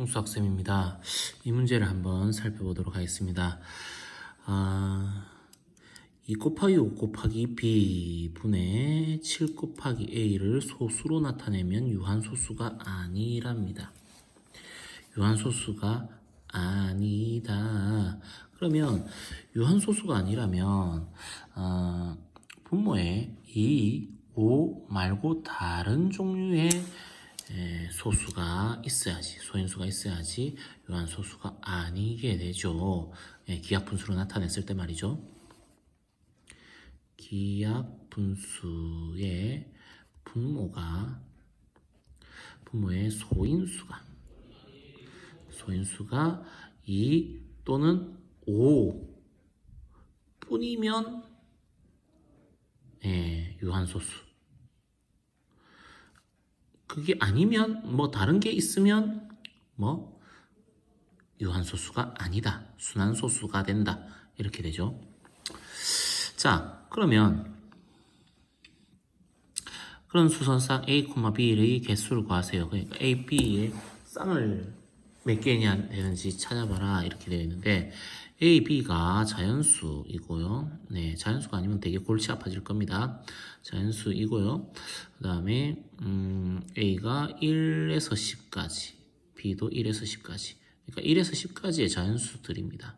동수 학생입니다. 이 문제를 한번 살펴보도록 하겠습니다. 아, 2 곱하기 5 곱하기 b 분의 7 곱하기 a를 소수로 나타내면 유한소수가 아니랍니다. 유한소수가 아니다. 그러면 유한소수가 아니라면 아, 분모에 2, 5 말고 다른 종류의 에, 소수가 있어야지 소인수가 있어야지 유한소수가 아니게 되죠. 예, 기하 분수로 나타냈을 때 말이죠. 기하 분수의 분모가 분모의 소인수가 소인수가 2 또는 5 뿐이면 예, 유한소수 그게 아니면 뭐 다른 게 있으면 뭐 유한소수가 아니다. 순환소수가 된다. 이렇게 되죠. 자, 그러면 그런 수선상 A, B의 개수를 구하세요. 그러니까 A, B의 쌍을 몇 개냐 되는지 찾아봐라 이렇게 되어 있는데 A, B가 자연수이고요. 네, 자연수가 아니면 되게 골치 아파질 겁니다. 자연수이고요. 그 다음에 음, A가 1에서 10까지, B도 1에서 10까지. 그러니까 1에서 10까지의 자연수들입니다.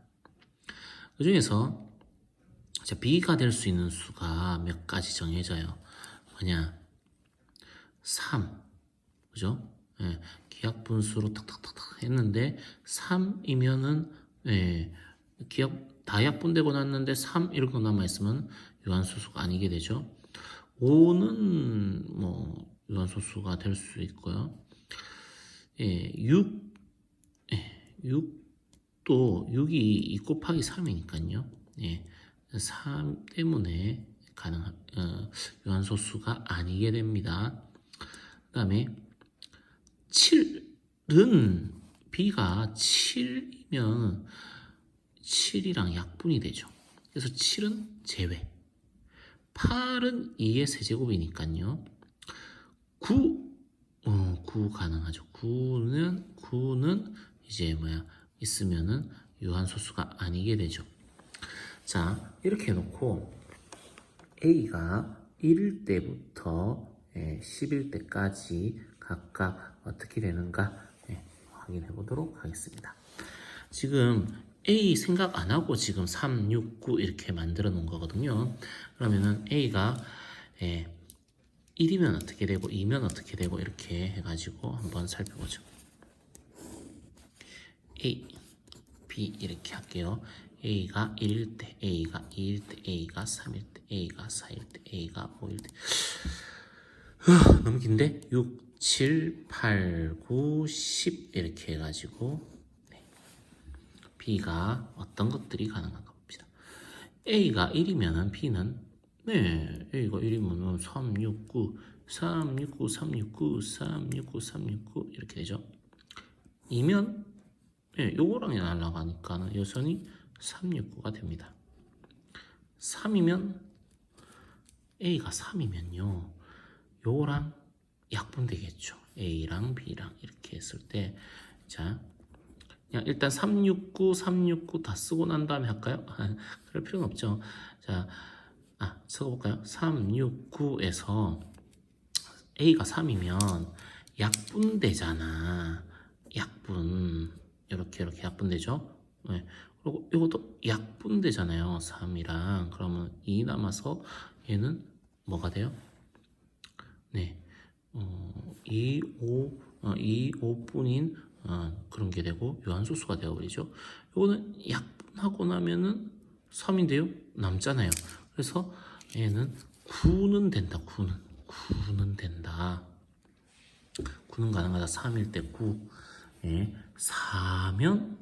그 중에서 자, B가 될 수 있는 수가 몇 가지 정해져요. 뭐냐? 3. 그죠? 예, 기하 분수로 탁탁탁탁 했는데 3이면은 예, 기하 다약분되고 났는데 3 이렇게 남아 있으면 유한소수가 아니게 되죠. 5는 뭐 유한소수가 될 수 있고요. 예, 6 예, 6도 6이 2 곱하기 3이니까요. 예, 3 때문에 가능한 어, 유한소수가 아니게 됩니다. 그 다음에 7은 b가 7이면 7이랑 약분이 되죠. 그래서 7은 제외. 8은 2의 세제곱이니까요. 9, 어, 9 가능하죠. 9는 9는 이제 뭐야 있으면은 유한소수가 아니게 되죠. 자 이렇게 해놓고 a가 1일 때부터 10일 때까지 각각 어떻게 되는가 예, 확인해 보도록 하겠습니다. 지금 A 생각 안 하고 지금 3, 6, 9 이렇게 만들어 놓은 거거든요. 그러면은 A가 예, 1이면 어떻게 되고 2면 어떻게 되고 이렇게 해가지고 한번 살펴보죠. A, B 이렇게 할게요. A가 1일 때, A가 2일 때, A가 3일 때, A가 4일 때, A가 5일 때. 후, 너무 긴데? 6, 7, 8, 9, 10 이렇게 해가지고 네. B가 어떤 것들이 가능한 겁니다. A가 1이면 B는 네, A가 1이면 3, 6, 9, 3, 6, 9, 3, 6, 9, 3, 6, 9, 3, 6, 9 이렇게 되죠. 2면 네, 요거랑 날라가니까는 여전히 3, 6, 9가 됩니다. 3이면 A가 3이면요. 요거랑 약분 되겠죠. A랑 B랑 이렇게 했을 때, 자, 그냥 일단 369, 369 다 쓰고 난 다음에 할까요? 그럴 필요는 없죠. 자, 아, 써볼까요? 369에서 A가 3이면 약분되잖아. 약분. 이렇게, 이렇게 약분되죠? 네. 그리고 이것도 약분되잖아요. 3이랑. 그러면 2 남아서 얘는 뭐가 돼요? 네. 어, 2, 5, 어, 2, 5뿐인 어, 그런 게 되고 유한소수가 되어버리죠. 이거는 약분하고 나면은 3인데요. 남잖아요. 그래서 얘는 9는 된다. 9는. 9는 된다. 9는 가능하다. 3일 때 9. 예. 4면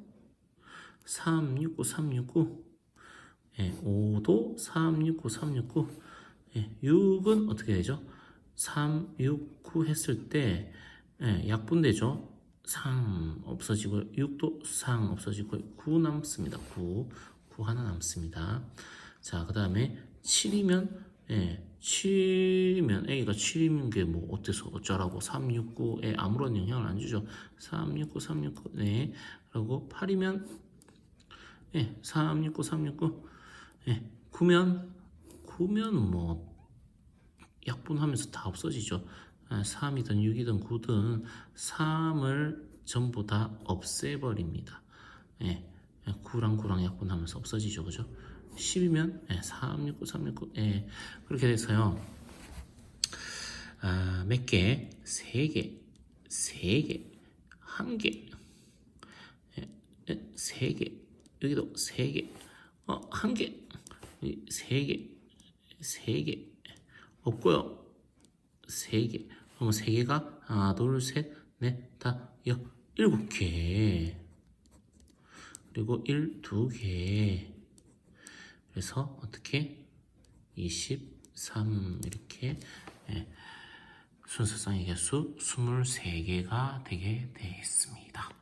3, 6, 9, 3, 6, 9. 예. 5도 3, 6, 9, 3, 6, 9. 예. 6은 어떻게 되죠? 3, 6, 9 했을 때 예, 약분되죠. 상 없어지고 6도 상 없어지고 9 남습니다. 9, 9 하나 남습니다. 자, 그 다음에 7이면 예, 7이면 A가 7이면 게 뭐 어때서 어쩌라고 369에 아무런 영향을 안 주죠. 369, 369, 네. 그리고 8이면 예, 369, 369, 예, 9면 9면 뭐 약분하면서 다 없어지죠. 3이든 6이든 9든 3을 전부 다 없애버립니다. 예, 9랑 9랑 약분하면서 없어지죠. 그죠? 10이면 예, 3, 6, 9, 3, 6, 9 예, 그렇게 돼서요. 아, 몇 개? 세 개, 세 개, 한 개, 예, 예, 세 개, 여기도 세 개, 어, 한 개, 여기 세 개, 세 개, 없고요. 세 개. 그러면 세 개가 하나, 둘, 셋, 넷, 다, 여, 일곱 개. 그리고 일, 두 개. 그래서 어떻게 23 이렇게 예, 순서상의 개수 23개가 되게 되겠습니다.